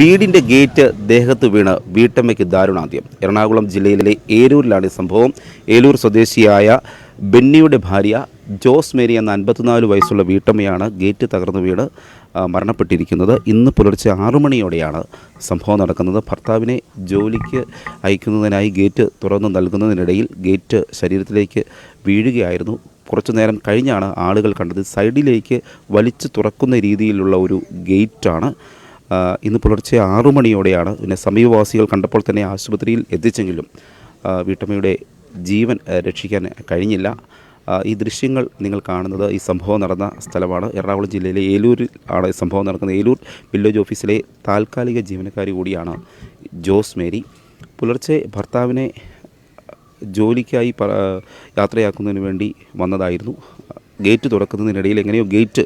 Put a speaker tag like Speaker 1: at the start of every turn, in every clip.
Speaker 1: വീടിന്റെ ഗേറ്റ് ദേഹത്ത് വീണ് വീട്ടമ്മയ്ക്ക് ദാരുണാന്ത്യം. എറണാകുളം ജില്ലയിലെ ഏലൂരിലാണ് ഈ സംഭവം. ഏലൂർ സ്വദേശിയായ ബെന്നിയുടെ ഭാര്യ ജോസ് മേരി എന്ന അൻപത്തിനാല് വയസ്സുള്ള വീട്ടമ്മയാണ് ഗേറ്റ് തകർന്നു വീണ് മരണപ്പെട്ടിരിക്കുന്നത്. ഇന്ന് പുലർച്ചെ ആറു മണിയോടെയാണ് സംഭവം നടക്കുന്നത്. ഭർത്താവിനെ ജോലിക്ക് അയക്കുന്നതിനായി ഗേറ്റ് തുറന്നു നൽകുന്നതിനിടയിൽ ഗേറ്റ് ശരീരത്തിലേക്ക് വീഴുകയായിരുന്നു. കുറച്ചു നേരം കഴിഞ്ഞാണ് ആളുകൾ കണ്ടത്. സൈഡിലേക്ക് വലിച്ചു തുറക്കുന്ന രീതിയിലുള്ള ഒരു ഗേറ്റാണ്. ഇന്ന് പുലർച്ചെ ആറു മണിയോടെയാണ് പിന്നെ സമീപവാസികൾ കണ്ടപ്പോൾ തന്നെ ആശുപത്രിയിൽ എത്തിച്ചെങ്കിലും വീട്ടമ്മയുടെ ജീവൻ രക്ഷിക്കാൻ കഴിഞ്ഞില്ല. ഈ ദൃശ്യങ്ങൾ നിങ്ങൾ കാണുന്നത് ഈ സംഭവം നടന്ന സ്ഥലമാണ്. എറണാകുളം ജില്ലയിലെ ഏലൂരിൽ ആണ് ഈ സംഭവം നടക്കുന്നത്. ഏലൂർ വില്ലേജ് ഓഫീസിലെ താൽക്കാലിക ജീവനക്കാരി കൂടിയാണ് ജോസ് മേരി. പുലർച്ചെ ഭർത്താവിനെ ജോലിക്കായി യാത്രയാക്കുന്നതിന് വേണ്ടി വന്നതായിരുന്നു. ഗേറ്റ് തുറക്കുന്നതിനിടയിൽ എങ്ങനെയോ ഗേറ്റ്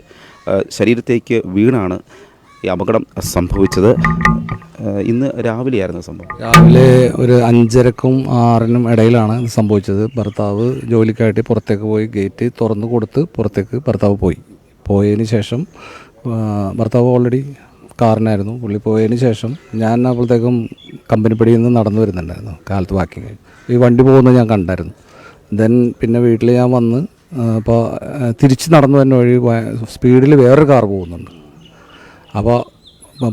Speaker 1: ശരീരത്തേക്ക് വീണാണ്. ഈ അപകടം സംഭവിച്ചത് ഇന്ന് രാവിലെയായിരുന്നു സംഭവം.
Speaker 2: രാവിലെ ഒരു അഞ്ചരക്കും ആറിനും ഇടയിലാണ് സംഭവിച്ചത്. ഭർത്താവ് ജോലിക്കായിട്ട് പുറത്തേക്ക് പോയി ഗേറ്റ് തുറന്നു കൊടുത്ത് പുറത്തേക്ക് ഭർത്താവ് പോയി. പോയതിന് ശേഷം ഭർത്താവ് ഓൾറെഡി കാറിനായിരുന്നു. പുള്ളി പോയതിന് ശേഷം ഞാൻ അപ്പോഴത്തേക്കും കമ്പനിപ്പടിയിൽ നിന്ന് നടന്നു വരുന്നുണ്ടായിരുന്നു കാലത്ത് വാക്കിങ്. ഈ വണ്ടി പോകുന്നത് ഞാൻ കണ്ടായിരുന്നു. ദെൻ പിന്നെ വീട്ടിൽ ഞാൻ വന്ന് അപ്പോൾ തിരിച്ച് നടന്നു തന്നെ വഴി സ്പീഡിൽ വേറൊരു കാർ പോകുന്നുണ്ട്. അപ്പോൾ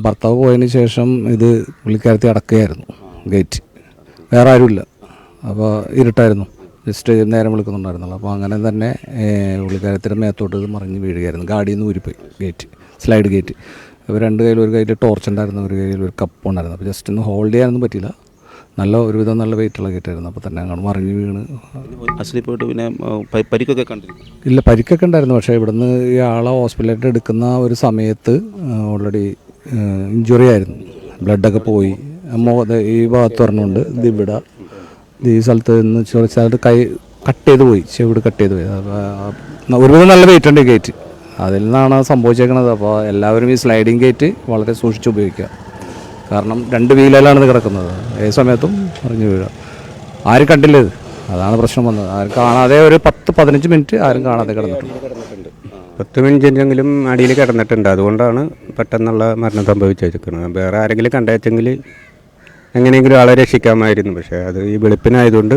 Speaker 2: ഭർത്താവ് പോയതിന് ശേഷം ഇത് പുള്ളിക്കാരത്തി അടക്കുകയായിരുന്നു ഗേറ്റ് വേറെ ആരുമില്ല. അപ്പോൾ ഇരുട്ടായിരുന്നു. ജസ്റ്റ് നേരം വിളിക്കുന്നുണ്ടായിരുന്നുള്ളൂ. അപ്പോൾ അങ്ങനെ തന്നെ പുള്ളിക്കാരത്തിന്റെ മേത്തോട്ട് മറിഞ്ഞ് വീഴുകയായിരുന്നു. ഗാഡിയിൽ നിന്ന് ഊരിപ്പോയി ഗേറ്റ് സ്ലൈഡ് ഗേറ്റ് അപ്പോൾ രണ്ട് കയ്യിൽ ഒരു കയ്യിൽ ടോർച്ച് ഉണ്ടായിരുന്നു ഒരു കയ്യിൽ ഒരു കപ്പ് ഉണ്ടായിരുന്നു. അപ്പോൾ ജസ്റ്റ് ഒന്ന് ഹോൾഡ് ചെയ്യാനൊന്നും പറ്റില്ല നല്ല ഒരുവിധം നല്ല വെയിറ്റുള്ള കയറ്റായിരുന്നു അപ്പോൾ തന്നെ അങ്ങോട്ട് മറിഞ്ഞ് വീണ്.
Speaker 1: അശ്ലി പോയിട്ട് പിന്നെ പരിക്കൊക്കെ കണ്ടിരുന്നു?
Speaker 2: ഇല്ല പരിക്കൊക്കെ ഉണ്ടായിരുന്നു. പക്ഷേ ഇവിടുന്ന് ഈ ആളെ ഹോസ്പിറ്റലിലേക്ക് എടുക്കുന്ന ഒരു സമയത്ത് ഓൾറെഡി ഇഞ്ചുറി ആയിരുന്നു. ബ്ലഡൊക്കെ പോയി. മോ ഈ ഭാഗത്ത് പറഞ്ഞുകൊണ്ട് ഇത് ഈ സ്ഥലത്ത് നിന്ന് ചോദിച്ചാൽ കൈ കട്ട് ചെയ്ത് പോയി. ചെവിട് കട്ട് ചെയ്ത് പോയി. ഒരുവിധം നല്ല വെയിറ്റ് ഉണ്ട് ഗേറ്റ് അതിൽ നിന്നാണ് സംഭവിച്ചേക്കുന്നത് അപ്പോൾ എല്ലാവരും ഈ സ്ലൈഡിങ് ഗേറ്റ് വളരെ സൂക്ഷിച്ച് ഉപയോഗിക്കുക. കാരണം രണ്ട് വീലയിലാണ് കിടക്കുന്നത്. ഏത് സമയത്തും പറഞ്ഞു വീഴുക ആരും കണ്ടില്ല ഇത്. അതാണ് പ്രശ്നം വന്നത്. ആരും കാണാതെ ഒരു പത്ത് പതിനഞ്ച് മിനിറ്റ് ആരും കാണാതെ കിടന്നിട്ടുണ്ട്.
Speaker 3: പത്ത് മിനിറ്റെങ്കിലും അടിയിൽ കിടന്നിട്ടുണ്ട്. അതുകൊണ്ടാണ് പെട്ടെന്നുള്ള മരണം സംഭവിച്ചിരിക്കുന്നത് വേറെ ആരെങ്കിലും കണ്ടേച്ചെങ്കിൽ എങ്ങനെയെങ്കിലും ആളെ രക്ഷിക്കാമായിരുന്നു. പക്ഷേ അത് ഈ വെളുപ്പിനായതുകൊണ്ട്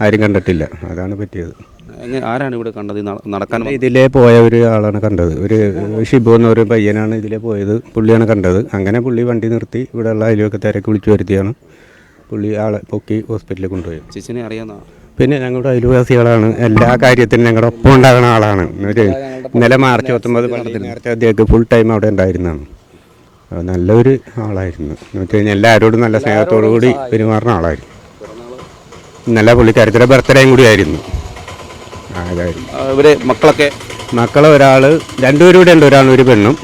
Speaker 3: ആരും കണ്ടിട്ടില്ല. അതാണ് പറ്റിയത്.
Speaker 1: എങ്ങനെ ആരാണ് ഇവിടെ കണ്ടത്? നടക്കാൻ
Speaker 3: ഇതിലെ പോയ ഒരു ആളാണ് കണ്ടത്. ഒരു ഷിബു എന്ന ഒരു പയ്യനാണ് ഇതിലേ പോയത്. പുള്ളിയാണ് കണ്ടത്. അങ്ങനെ പുള്ളി വണ്ടി നിർത്തി ഇവിടെയുള്ള അതിലൊക്കെ തിരക്ക് വിളിച്ചു വരുത്തിയാണ്. പുള്ളി ആളെ പൊക്കി ഹോസ്പിറ്റലിൽ കൊണ്ടുപോയി.
Speaker 1: ചേച്ചിനെ അറിയാവുന്ന
Speaker 3: പിന്നെ ഞങ്ങളുടെ അയൽവാസികളാണ്. എല്ലാ കാര്യത്തിനും ഞങ്ങളുടെ ഒപ്പം ഉണ്ടാകുന്ന ആളാണ്. ഇന്നലെ മാർച്ച് പത്തൊമ്പത് നേരത്തെ അദ്ദേഹം ഫുൾ ടൈം അവിടെ ഉണ്ടായിരുന്നതാണ്. അത് നല്ലൊരു ആളായിരുന്നു. എന്ന് വെച്ച് കഴിഞ്ഞാൽ എല്ലാവരോടും നല്ല സ്നേഹത്തോടു കൂടി പെരുമാറുന്ന ആളായിരുന്നു. ഇന്നലെ പുള്ളിക്കാരത്തിന്റെ ബർത്ത്ഡേയും കൂടി ആയിരുന്നു.
Speaker 1: ഇവരെ മക്കളൊക്കെ?
Speaker 3: മക്കളെ ഒരാൾ രണ്ടുപേരും ഇവിടെ ഉണ്ട്. ഒരാളും ഒരു പെണ്ണും.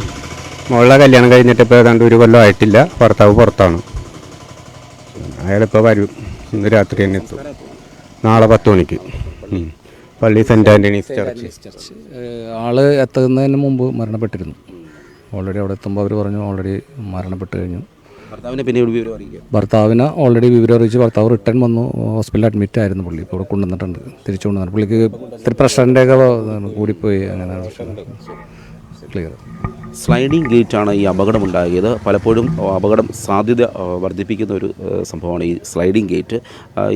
Speaker 3: മോളെ കല്യാണം കഴിഞ്ഞിട്ട് ഇപ്പോൾ ഏതാണ്ട് ഒരു കൊല്ലം ആയിട്ടില്ല. ഭർത്താവ് പുറത്താണ്. അയാളിപ്പോൾ വരും. ഇന്ന് രാത്രി തന്നെ എത്തും. നാളെ പത്ത് മണിക്ക്. പള്ളി സെന്റ് ആന്റണീസ് ചർച്ച്.
Speaker 2: ചർച്ച്. ആൾ എത്തുന്നതിന് മുമ്പ് മരണപ്പെട്ടിരുന്നു. ഓൾറെഡി അവിടെ എത്തുമ്പോൾ അവർ പറഞ്ഞു ഓൾറെഡി മരണപ്പെട്ട് കഴിഞ്ഞു.
Speaker 1: ഭർത്താവിനെ പിന്നെ വിവരം
Speaker 2: ഭർത്താവിന് ഓൾറെഡി വിവരം അറിയിച്ച് ഭർത്താവ് റിട്ടേൺ വന്നു. ഹോസ്പിറ്റലിൽ അഡ്മിറ്റ് ആയിരുന്നു പുള്ളി. ഇപ്പോൾ ഇവിടെ കൊണ്ടുവന്നിട്ടുണ്ട്. തിരിച്ചു കൊണ്ടുവന്നു പുള്ളിക്ക് ഇത്തിരി പ്രഷറിന്റെ ഒക്കെ കൂടിപ്പോയി. അങ്ങനെ ക്ലിയർ.
Speaker 1: സ്ലൈഡിംഗ് ഗേറ്റാണ് ഈ അപകടമുണ്ടാകിയത് പലപ്പോഴും അപകടം സാധ്യത വർദ്ധിപ്പിക്കുന്ന ഒരു സംഭവമാണ് ഈ സ്ലൈഡിംഗ് ഗേറ്റ്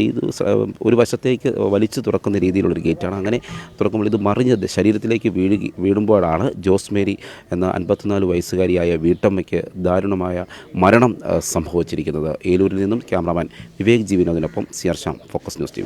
Speaker 1: ഇത് ഒരു വശത്തേക്ക് വലിച്ചു തുറക്കുന്ന രീതിയിലുള്ളൊരു ഗേറ്റാണ് അങ്ങനെ തുറക്കുമ്പോൾ ഇത് മറിഞ്ഞത് ശരീരത്തിലേക്ക് വീഴുക വീഴുമ്പോഴാണ് ജോസ് മേരി എന്ന അൻപത്തിനാല് വയസ്സുകാരിയായ വീട്ടമ്മയ്ക്ക് ദാരുണമായ മരണം സംഭവിച്ചിരിക്കുന്നത്. ഏലൂരിൽ നിന്നും ക്യാമറാമാൻ വിവേക് ജീവിനോദിനൊപ്പം സിയർഷാം ഫോക്കസ് ന്യൂസ് ടി